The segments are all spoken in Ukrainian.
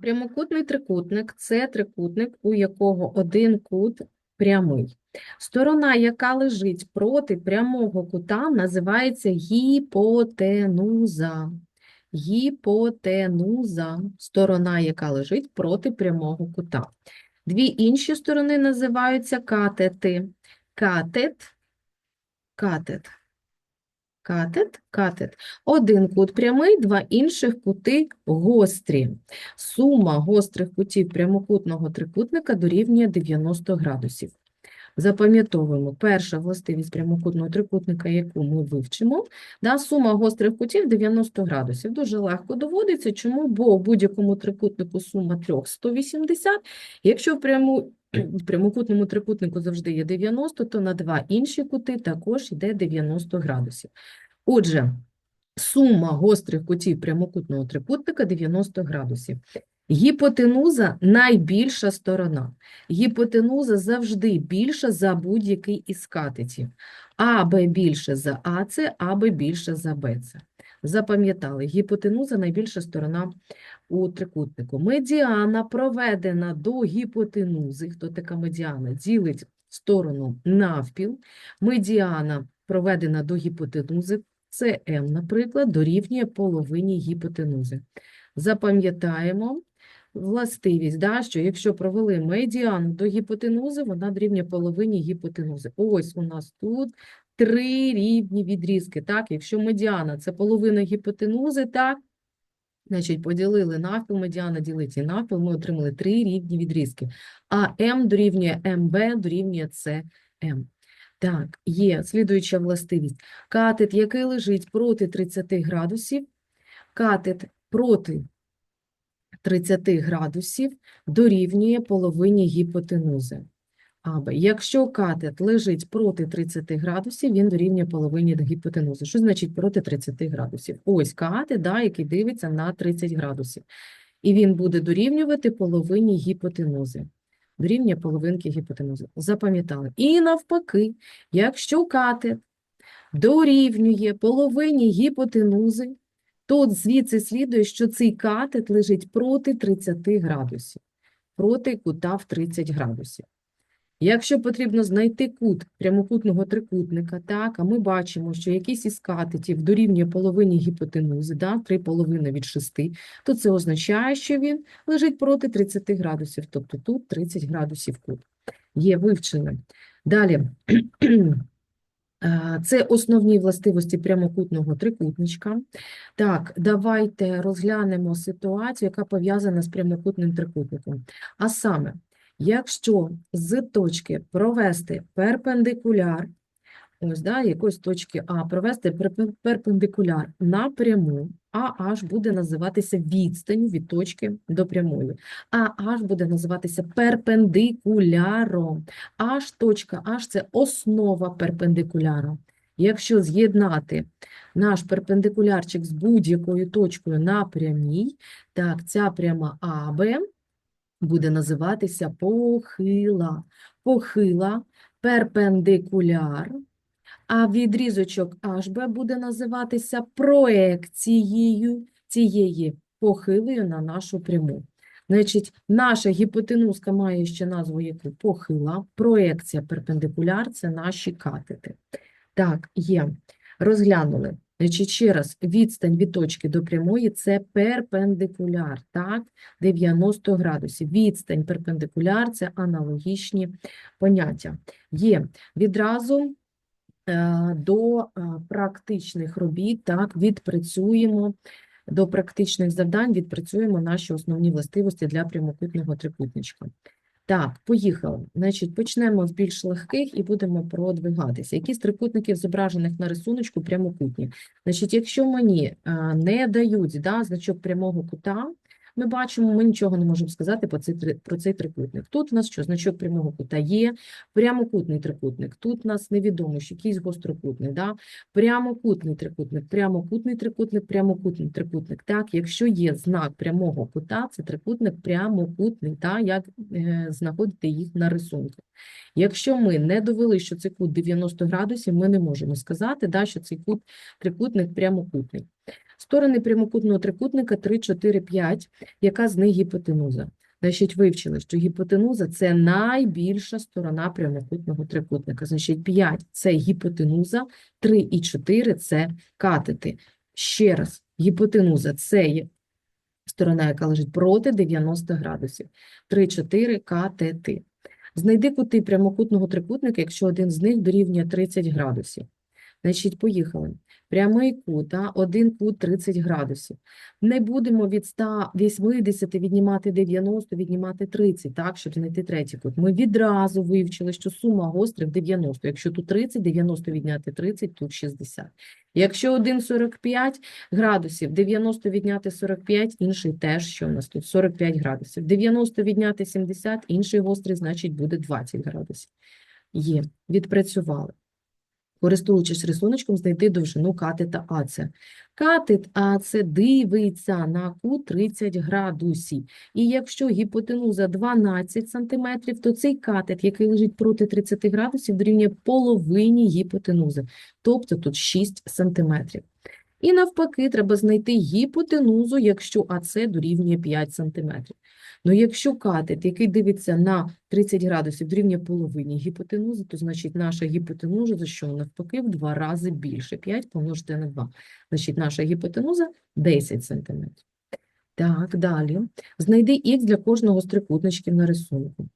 Прямокутний трикутник – це трикутник, у якого один кут прямий. Сторона, яка лежить проти прямого кута, називається гіпотенуза. Гіпотенуза – сторона, яка лежить проти прямого кута. Дві інші сторони називаються катети. Катет, катет. Катет, катет. Один кут прямий, два інших кути гострі. Сума гострих кутів прямокутного трикутника дорівнює 90 градусів. Запам'ятовуємо, перша властивість прямокутного трикутника, яку ми вивчимо, да, сума гострих кутів 90 градусів. Дуже легко доводиться. Чому? Бо в будь-якому трикутнику сума трьох 180. Якщо в пряму, в прямокутному трикутнику завжди є 90, то на два інші кути також йде 90 градусів. Отже, сума гострих кутів прямокутного трикутника 90 градусів. Гіпотенуза – найбільша сторона. Гіпотенуза завжди більша за будь-який із катетів. АБ більше за АЦ, АБ більше за БЦ. Запам'ятали, гіпотенуза – найбільша сторона у трикутнику. Медіана проведена до гіпотенузи. Хто така медіана? Ділить сторону навпіл. Медіана проведена до гіпотенузи. Це М, наприклад, дорівнює половині гіпотенузи. Запам'ятаємо властивість, да, що якщо провели медіану до гіпотенузи, вона дорівнює половині гіпотенузи. Ось у нас тут три рівні відрізки. Так? Якщо медіана – це половина гіпотенузи, так? Значить, поділили навпіл, медіана ділить і навпіл, ми отримали три рівні відрізки. А М дорівнює МБ дорівнює СМ. Так, є слідуюча властивість. Катет, який лежить проти 30 градусів, катет проти 30 градусів дорівнює половині гіпотенузи. АБ. Якщо катет лежить проти 30 градусів, він дорівнює половині гіпотенузи. Що значить проти 30 градусів? Ось катет, да, який дивиться на 30 градусів. І він буде дорівнювати половині гіпотенузи. Дорівнює половинки гіпотенузи. Запам'ятали. І навпаки, якщо катет дорівнює половині гіпотенузи, то звідси слідує, що цей катет лежить проти 30 градусів, проти кута в 30 градусів. Якщо потрібно знайти кут прямокутного трикутника, так, а ми бачимо, що якийсь із катетів дорівнює половині гіпотенузи, да, 3 половини від 6, то це означає, що він лежить проти 30 градусів, тобто тут 30 градусів кут. Є вивчено. Далі. Це основні властивості прямокутного трикутничка. Так, давайте розглянемо ситуацію, яка пов'язана з прямокутним трикутником. А саме, якщо з точки провести перпендикуляр, ось, да, якоїсь точки А, провести перпендикуляр напряму, а H буде називатися відстанню від точки до прямої, а H буде називатися перпендикуляром. H, точка H – це основа перпендикуляра. Якщо з'єднати наш перпендикулярчик з будь-якою точкою на прямій, так, ця пряма АБ буде називатися похила. Похила, перпендикуляр, а відрізочок HB буде називатися проекцією цієї похилою на нашу пряму. Значить, наша гіпотенузка має ще назву яку похила, проекція перпендикуляр – це наші катети. Так, є. Розглянули. Значить, ще раз, відстань від точки до прямої – це перпендикуляр, так? 90 градусів. Відстань перпендикуляр – це аналогічні поняття. Є. Відразу е, до е, практичних робіт, так, відпрацюємо, до практичних завдань відпрацюємо наші основні властивості для прямокутного трикутничка. Так, поїхали. Значить, почнемо з більш легких і будемо продвигатися. Які з трикутників, зображених на рисунку, прямокутні? Значить, якщо мені е, не дають да, значок прямого кута, ми бачимо, ми нічого не можемо сказати про цей, про цей трикутник. Тут у нас що? Значок прямого кута є, прямокутний трикутник. Тут у нас невідомо, що якийсь гострокутний. Да? Прямокутний трикутник, прямокутний трикутник, прямокутний трикутник. Так, якщо є знак прямого кута, це трикутник прямокутний, та, як е, знаходити їх на рисунку. Якщо ми не довели, що це кут 90 градусів, ми не можемо сказати, да, що цей кут трикутник прямокутний. Сторони прямокутного трикутника 3, 4, 5. Яка з них гіпотенуза? Значить, вивчили, що гіпотенуза – це найбільша сторона прямокутного трикутника. Значить, 5 – це гіпотенуза, 3 і 4 – це катети. Ще раз, гіпотенуза – це сторона, яка лежить проти 90 градусів. 3, 4 катети. Знайди кути прямокутного трикутника, якщо один з них дорівнює 30 градусів. Значить, поїхали. Прямий кут, а, один кут 30 градусів. Не будемо від 180 віднімати 90, віднімати 30, так, щоб знайти третій кут. Ми відразу вивчили, що сума гострих 90. Якщо тут 30, 90 відняти 30, тут 60. Якщо один 45 градусів, 90 відняти 45, інший теж, що у нас тут 45 градусів. 90 відняти 70, інший гострий, значить, буде 20 градусів. Є, відпрацювали. Користуючись рисуночком, знайти довжину катета АЦ. Катет АЦ дивиться на кут 30 градусів. І якщо гіпотенуза 12 см, то цей катет, який лежить проти 30 градусів, дорівнює половині гіпотенузи, тобто тут 6 см. І навпаки, треба знайти гіпотенузу, якщо АЦ дорівнює 5 см. Ну, якщо катет, який дивиться на 30 градусів, дорівнює половині гіпотенузи, то значить наша гіпотенуза, за що навпаки, в два рази більше. 5 помножити на 2. Значить, наша гіпотенуза 10 см. Так, далі. Знайди х для кожного з трикутничків на рисунку.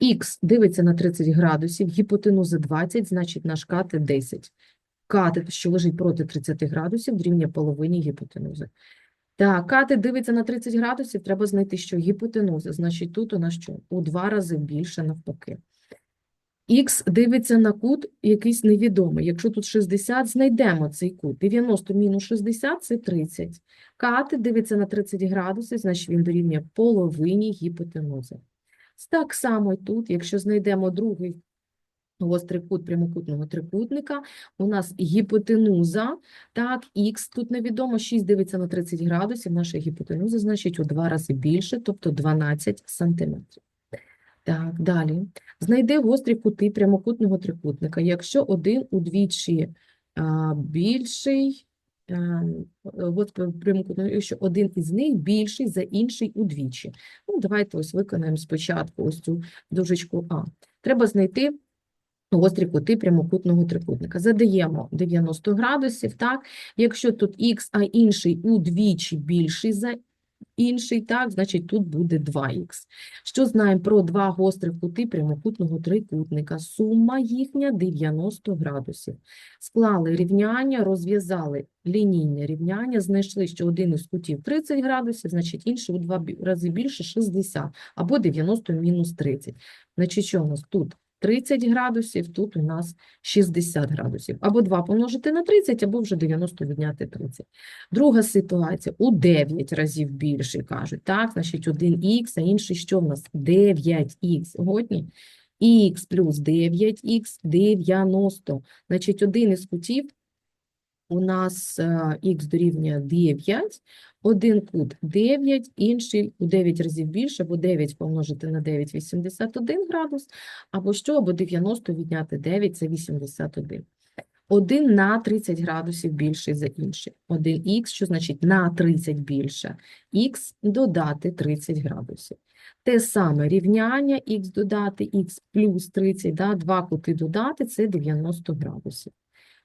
Х дивиться на 30 градусів, гіпотенуза 20, значить наш катет 10. Катет, що лежить проти 30 градусів, дорівнює половині гіпотенузи. Так, катет дивиться на 30 градусів, треба знайти, що гіпотенуза, значить тут у нас що? У два рази більше навпаки. Х дивиться на кут якийсь невідомий. Якщо тут 60, знайдемо цей кут. 90 мінус 60 – це 30. Катет дивиться на 30 градусів, значить він дорівнює половині гіпотенузи. Так само і тут, якщо знайдемо другий гострий кут прямокутного трикутника, у нас гіпотенуза, так, х тут невідомо, 6 дивиться на 30 градусів, наша гіпотенуза, значить, у два рази більше, тобто 12 сантиметрів. Так, далі. Знайди гострі кути прямокутного трикутника, якщо один удвічі а, більший, якщо один із них більший за інший удвічі. Ну, давайте ось виконаємо спочатку ось цю дужечку А. Треба знайти гострі кути прямокутного трикутника. Задаємо 90 градусів, так? Якщо тут х, а інший удвічі більший за інший, так, значить тут буде 2х. Що знаємо про два гострих кути прямокутного трикутника? Сума їхня 90 градусів. Склали рівняння, розв'язали лінійне рівняння, знайшли, що один із кутів 30 градусів, значить інший у два рази більше 60, або 90 мінус 30. Значить, що у нас тут? 30 градусів, тут у нас 60 градусів. Або 2 помножити на 30, або вже 90 відняти 30. Друга ситуація у 9 разів більше, кажуть. Так, значить 1х, а інший що в нас? 9х. Годні? Х плюс 9х 90. Значить, один із кутів у нас х дорівнює 9, один кут 9, інший у 9 разів більше, або 9 помножити на 9 – 81 градус, або що, або 90 відняти 9 – це 81. Один на 30 градусів більший за інший. 1х, що значить на 30 більше. Х додати 30 градусів. Те саме рівняння х додати х плюс 30, да, два кути додати – це 90 градусів.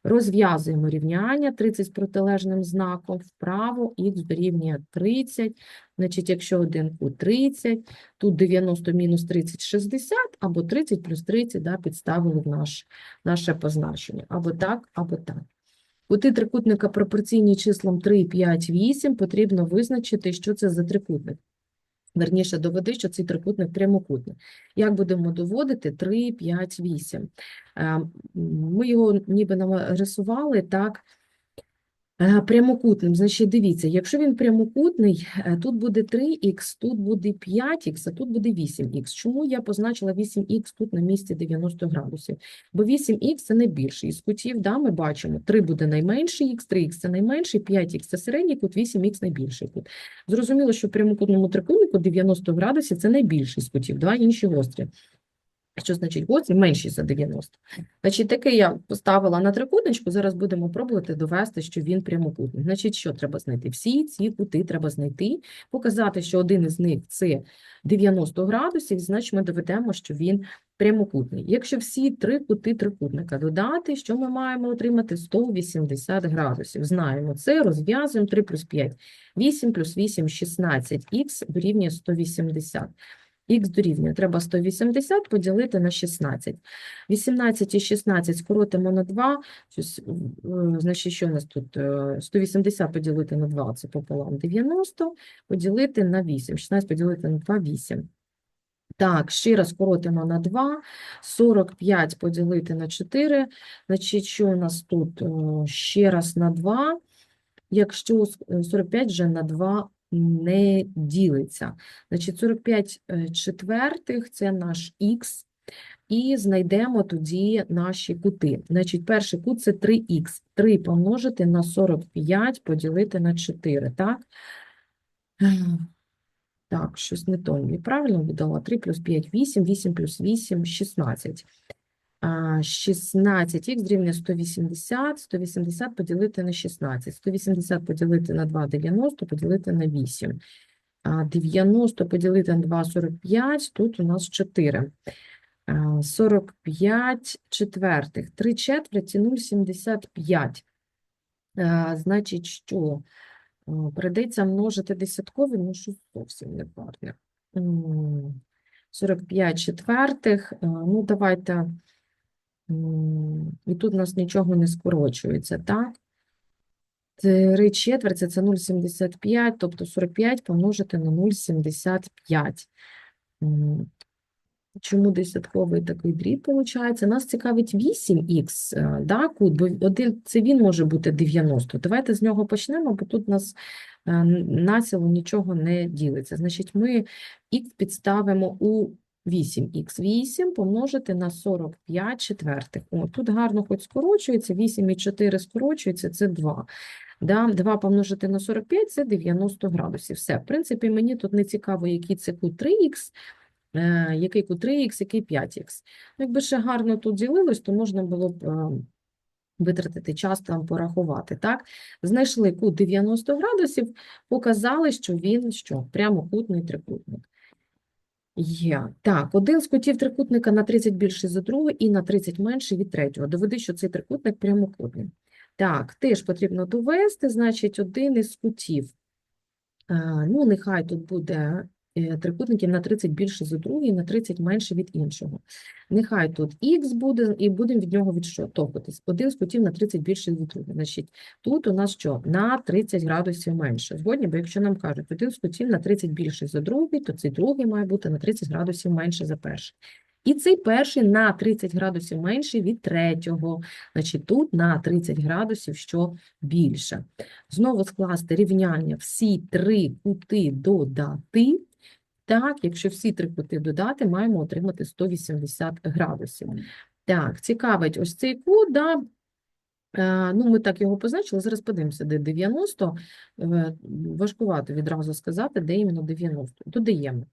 Розв'язуємо рівняння 30 з протилежним знаком вправо, х дорівнює 30. Значить, якщо один кут 30, тут 90 мінус 30 – 60, або 30 плюс 30 да, підставили в наш, наше позначення. Або так, або так. Кути трикутника пропорційні числам 3, 5, 8 потрібно визначити, що це за трикутник. Верніше, доведи, що цей трикутник прямокутний. Як будемо доводити? 3, 5, 8. Е, Ми його ніби нарисували так прямокутним. Значить, дивіться, якщо він прямокутний, е, тут буде 3х, тут буде 5х, а тут буде 8х. Чому я позначила 8х тут на місці 90 градусів? Бо 8х – це найбільший із кутів, да, ми бачимо. 3 буде найменший х, 3х – це найменший, 5х – це середній кут, 8х – найбільший кут. Зрозуміло, що в прямокутному трикутнику 90 градусів – це найбільший з кутів, два інші гострі. Що значить гострий менший за 90? Значить, такий я поставила на трикутничку, зараз будемо пробувати довести, що він прямокутний. Значить, що треба знайти? Всі ці кути треба знайти, показати, що один із них це 90 градусів, значить ми доведемо, що він прямокутний. Якщо всі три кути трикутника додати, що ми маємо отримати? 180 градусів. Знаємо це, розв'язуємо 3 плюс 5, 8 плюс 8, 16, х дорівнює 180. Х дорівнює, треба 180 поділити на 16. 18 і 16 скоротимо на 2, щось, е, значить, що у нас тут? Е, 180 поділити на 2, це пополам 90, поділити на 8, 16 поділити на 2, 8. Так, ще раз скоротимо на 2, 45 поділити на 4, значить, що у нас тут? Е, Ще раз на 2, якщо е, 45 вже на 2 не ділиться. Значить, 45 е, четвертих – це наш х, і знайдемо тоді наші кути. Значить, перший кут – це 3х. 3 помножити на 45 поділити на 4, так? Так, щось не то. Я правильно видала? 3 плюс 5 – 8, 8 плюс 8 – 16. А, 16х дорівнює 180, 180 поділити на 16, 180 поділити на 2 – 90, поділити на 8. А, 90 поділити на 2 – 45, тут у нас 4. 45 четвертих, 3 четверті – 0,75. Значить, що? Придеться множити десяткові, ну що зовсім не парне. 45 четвертих, ну давайте, і тут у нас нічого не скорочується, так? 3 четверті – це 0,75, тобто 45 помножити на 0,75. Чому десятковий такий дріб виходить? Нас цікавить 8х, е, да, кут, бо один, це він може бути 90. Давайте з нього почнемо, бо тут у нас е, націло нічого не ділиться. Значить, ми х підставимо у 8х. 8 помножити на 45 четвертих. О, тут гарно хоч скорочується, 8 і 4 скорочується, це 2. Да? 2 помножити на 45 – це 90 градусів. Все, в принципі, мені тут не цікаво, який це кут 3х, е, який кут 3х, який 5х. Ну, Якби ще гарно тут ділилось, то можна було б е, витратити час там порахувати, так? Знайшли кут 90 градусів, показали, що він що? Прямокутний трикутник. Є. Так, один з кутів трикутника на 30 більший за другий і на 30 менший від третього. Доведи, що цей трикутник прямокутний. Так, теж потрібно довести, значить, один із кутів. е, Ну, нехай тут буде трикутників на 30 більше за другий, на 30 менше від іншого. Нехай тут х буде, і будемо від нього відштовхуватись. Один з кутів на 30 більше від другого. Значить, тут у нас що? На 30 градусів менше. Згодні, бо якщо нам кажуть, один з кутів на 30 більше за другий, то цей другий має бути на 30 градусів менше за перший. І цей перший на 30 градусів менший від третього. Значить, тут на 30 градусів, що більше. Знову скласти рівняння всі три кути додати. Так, якщо всі три кути додати, маємо отримати 180 градусів. Так, цікавить ось цей кут, да, Е, Ну, ми так його позначили. Зараз подивимося, де 90. Е, Важкувато відразу сказати, де іменно 90. Додаємо.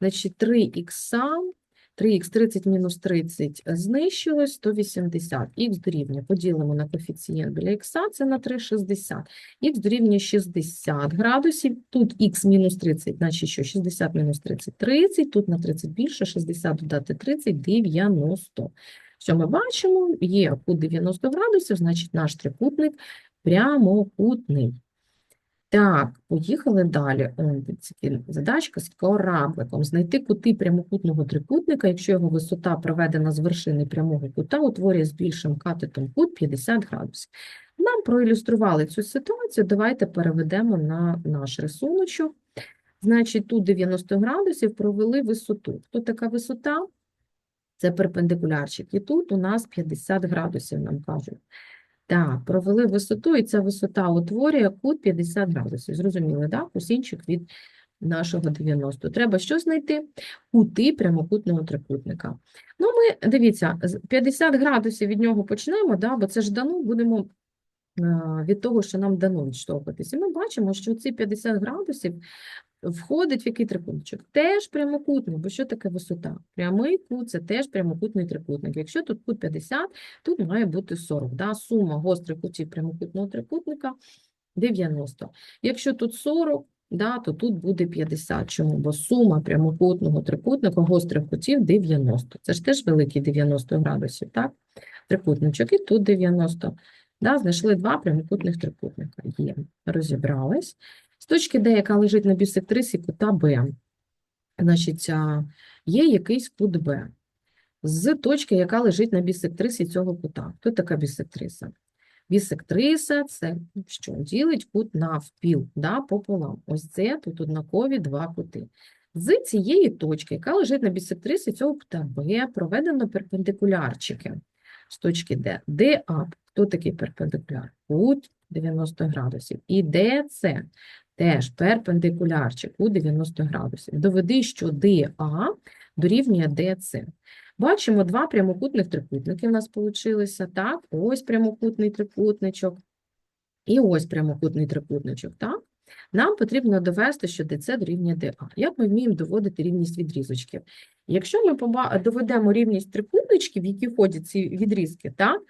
Значить, 3х, 3х 30 мінус 30 знищилось, 180. Х дорівнює, поділимо на коефіцієнт біля х, це на 3,60. Х дорівнює 60 градусів. Тут х мінус 30, значить що? 60 мінус 30 – 30, тут на 30 більше, 60 додати 30 – 90. Що ми бачимо? Є кут 90 градусів, значить наш трикутник прямокутний. Так, поїхали далі. Задачка з корабликом. Знайти кути прямокутного трикутника, якщо його висота проведена з вершини прямого кута, утворює з більшим катетом кут 50 градусів. Нам проілюстрували цю ситуацію, давайте переведемо на наш рисуночок. Значить, тут 90 градусів провели висоту. Хто така висота? Це перпендикулярчик. І тут у нас 50 градусів, нам кажуть. Так, провели висоту, і ця висота утворює кут 50 градусів. Зрозуміли, так? Кусінчик від нашого 90. Треба що знайти? Кути прямокутного трикутника. Ну, ми, дивіться, 50 градусів від нього почнемо, да? бо це ж дано, будемо від того, що нам дано відштовхуватися. І ми бачимо, що ці 50 градусів входить в який трикутничок? Теж прямокутний, бо що таке висота? Прямий кут – це теж прямокутний трикутник. Якщо тут кут 50, тут має бути 40. Да? Сума гострих кутів прямокутного трикутника 90. Якщо тут 40, да, то тут буде 50. Чому? Бо сума прямокутного трикутника гострих кутів 90. Це ж теж великий 90 градусів, так? Трикутничок, і тут 90. Да, знайшли два прямокутних трикутника. Є. Розібрались. З точки Д, яка лежить на бісектрисі кута Б, значить, є якийсь кут Б. З точки, яка лежить на бісектрисі цього кута. Хто така бісектриса? Бісектриса – це що? Ділить кут навпіл, да, пополам. Ось це тут однакові два кути. З цієї точки, яка лежить на бісектрисі цього кута Б, проведено перпендикулярчики з точки Д. ДА, хто такий перпендикуляр? Кут 90 градусів. І ДЦ теж перпендикулярчик у 90 градусів. Доведи, що ДА дорівнює ДЦ. Бачимо два прямокутних трикутники в нас вийшло, так? Ось прямокутний трикутничок і ось прямокутний трикутничок, так? Нам потрібно довести, що ДЦ дорівнює ДА. Як ми вміємо доводити рівність відрізочків? Якщо ми доведемо рівність трикутничків, в які входять ці відрізки, так?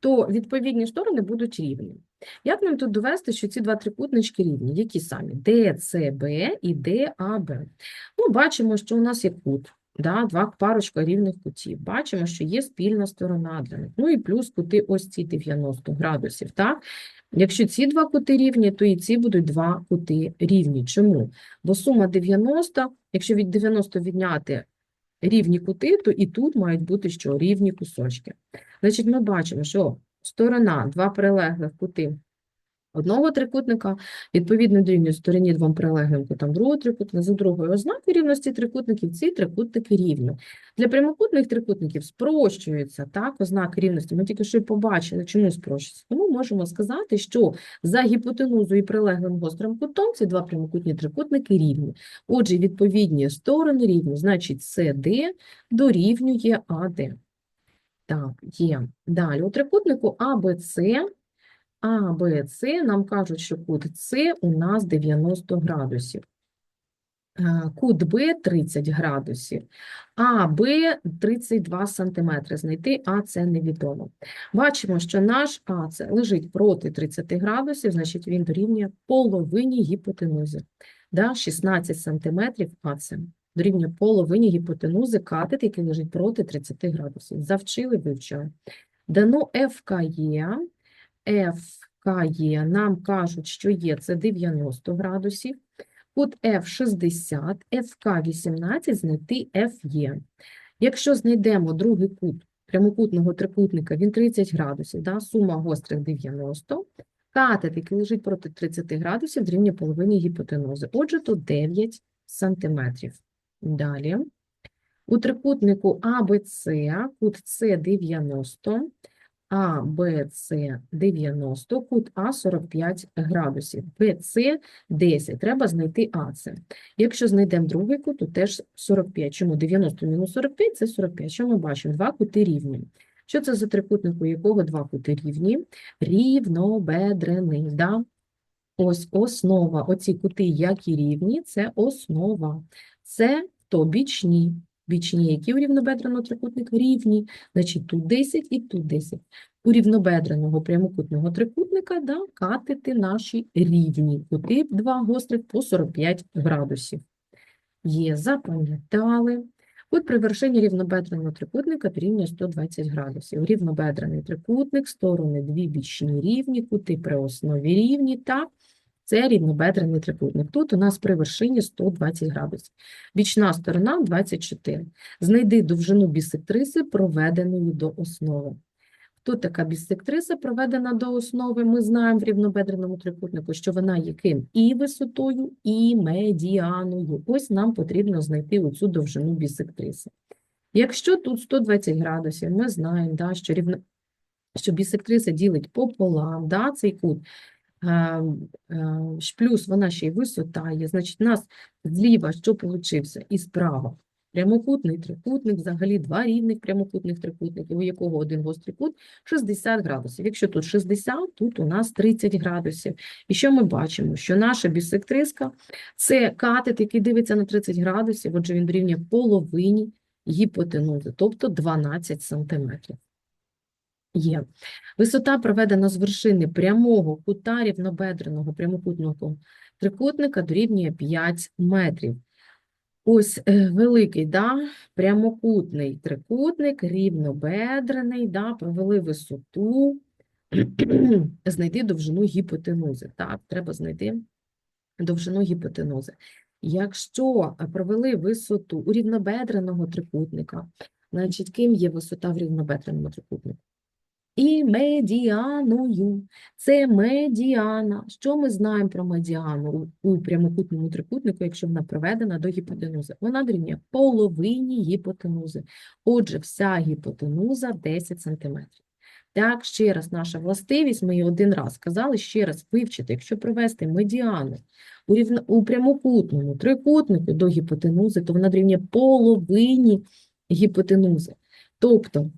то відповідні сторони будуть рівні. Як нам тут довести, що ці два трикутнички рівні? Які самі? ДЦБ і ДАБ. Ну, бачимо, що у нас є кут, да, два парочка рівних кутів. Бачимо, що є спільна сторона для них. Ну і плюс кути ось ці 90 градусів. Так? Якщо ці два кути рівні, то і ці будуть два кути рівні. Чому? Бо сума 90, якщо від 90 відняти рівні кути, то і тут мають бути що? Рівні кусочки. Значить, ми бачимо, що сторона, два прилеглих кути одного трикутника, відповідно дорівнює стороні двом прилеглим кутам другого трикутника, за другою ознакою рівності трикутників, ці трикутники рівні. Для прямокутних трикутників спрощується так, ознаки рівності. Ми тільки що побачили, чому спрощується. Тому можемо сказати, що за гіпотенузою і прилеглим гострим кутом ці два прямокутні трикутники рівні. Отже, відповідні сторони рівні, значить, СД дорівнює АД. Так, є. Далі, у трикутнику АБЦ, АБЦ нам кажуть, що кут С у нас 90 градусів. Е, Кут Б 30 градусів, а Б 32 сантиметри. Знайти А це невідомо. Бачимо, що наш А це лежить проти 30 градусів, значить він дорівнює половині гіпотенузи. Да, 16 сантиметрів А це дорівнює половині гіпотенузи катет, який лежить проти 30 градусів. Завчили, вивчили. Дано ФКЄ, ФКЄ нам кажуть, що є це 90 градусів. Кут F 60, ФК 18, знайти FE. Якщо знайдемо другий кут прямокутного трикутника, він 30 градусів, да, сума гострих 90, катет, який лежить проти 30 градусів, дорівнює половині гіпотенузи. Отже, тут 9 сантиметрів. Далі. У трикутнику АБЦ, кут С 90, АБЦ 90, кут А 45 градусів, БЦ 10. Треба знайти АЦ. Якщо знайдемо другий кут, то теж 45. Чому 90 мінус 45 – це 45. Що ми бачимо? Два кути рівні. Що це за трикутник, у якого два кути рівні? Рівнобедрений. Да? Ось основа. Оці кути, які рівні, це основа. Це то бічні. Бічні, які у рівнобедреного трикутника рівні, значить тут 10 і тут 10. У рівнобедреного прямокутного трикутника да, катети наші рівні. Кути два гострих по 45 градусів. Є, запам'ятали. Кут при вершині рівнобедреного трикутника дорівнює 120 градусів. Рівнобедрений трикутник, сторони дві бічні рівні, кути при основі рівні, так? Це рівнобедрений трикутник. Тут у нас при вершині 120 градусів. Бічна сторона 24. Знайди довжину бісектриси, проведеної до основи. Хто така бісектриса, проведена до основи? Ми знаємо в рівнобедреному трикутнику, що вона є ким? І висотою, і медіаною. Ось нам потрібно знайти оцю довжину бісектриси. Якщо тут 120 градусів, ми знаємо, да, що, рівно... що бісектриса ділить пополам, да, цей кут, плюс вона ще й висота є, значить, у нас зліва що получився і справа Прямокутний трикутник, взагалі два рівних прямокутних трикутників, у якого один гострий кут 60 градусів. Якщо тут 60, тут у нас 30 градусів. І що ми бачимо? Що наша бісектриска – це катет, який дивиться на 30 градусів, отже, він дорівнює половині гіпотенузи, тобто 12 сантиметрів. Є. Висота проведена з вершини прямого кута рівнобедреного прямокутного трикутника дорівнює 5 метрів. Ось е, великий, да, прямокутний трикутник, рівнобедрений, да, провели висоту, знайти довжину гіпотенузи. Так, треба знайти довжину гіпотенузи. Якщо провели висоту у рівнобедреного трикутника, значить, ким є висота в рівнобедреному трикутнику? І медіаною. Це медіана. Що ми знаємо про медіану у, прямокутному трикутнику, якщо вона проведена до гіпотенузи? Вона дорівнює половині гіпотенузи. Отже, вся гіпотенуза 10 см. Так, ще раз наша властивість, ми її один раз сказали, ще раз вивчити, якщо провести медіану у, рівно, у прямокутному трикутнику до гіпотенузи, то вона дорівнює половині гіпотенузи. Тобто,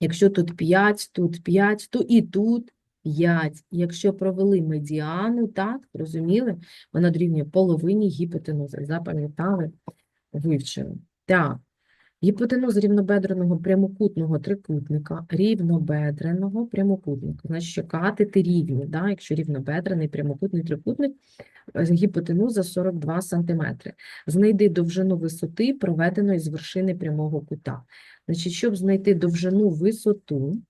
Якщо тут 5, тут 5, то і тут 5. Якщо провели медіану, так, розуміли, вона дорівнює половині гіпотенузи. Запам'ятали, вивчили. Так, гіпотенуза рівнобедреного прямокутного трикутника, рівнобедреного прямокутника. Значить, що катети рівні, да? якщо рівнобедрений прямокутний трикутник, гіпотенуза 42 см. Знайди довжину висоти, проведеної з вершини прямого кута. Значить, щоб знайти довжину висоту,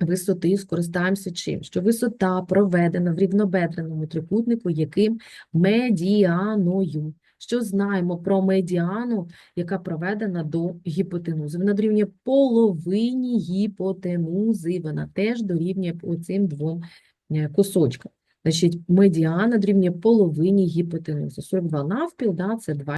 висоти скористаємося чим? Що висота проведена в рівнобедреному трикутнику, яким медіаною. Що знаємо про медіану, яка проведена до гіпотенузи? Вона дорівнює половині гіпотенузи, вона теж дорівнює по цим двом е, кусочкам. Значить, медіана дорівнює половині гіпотенузи. 42 навпіл, да, це 2.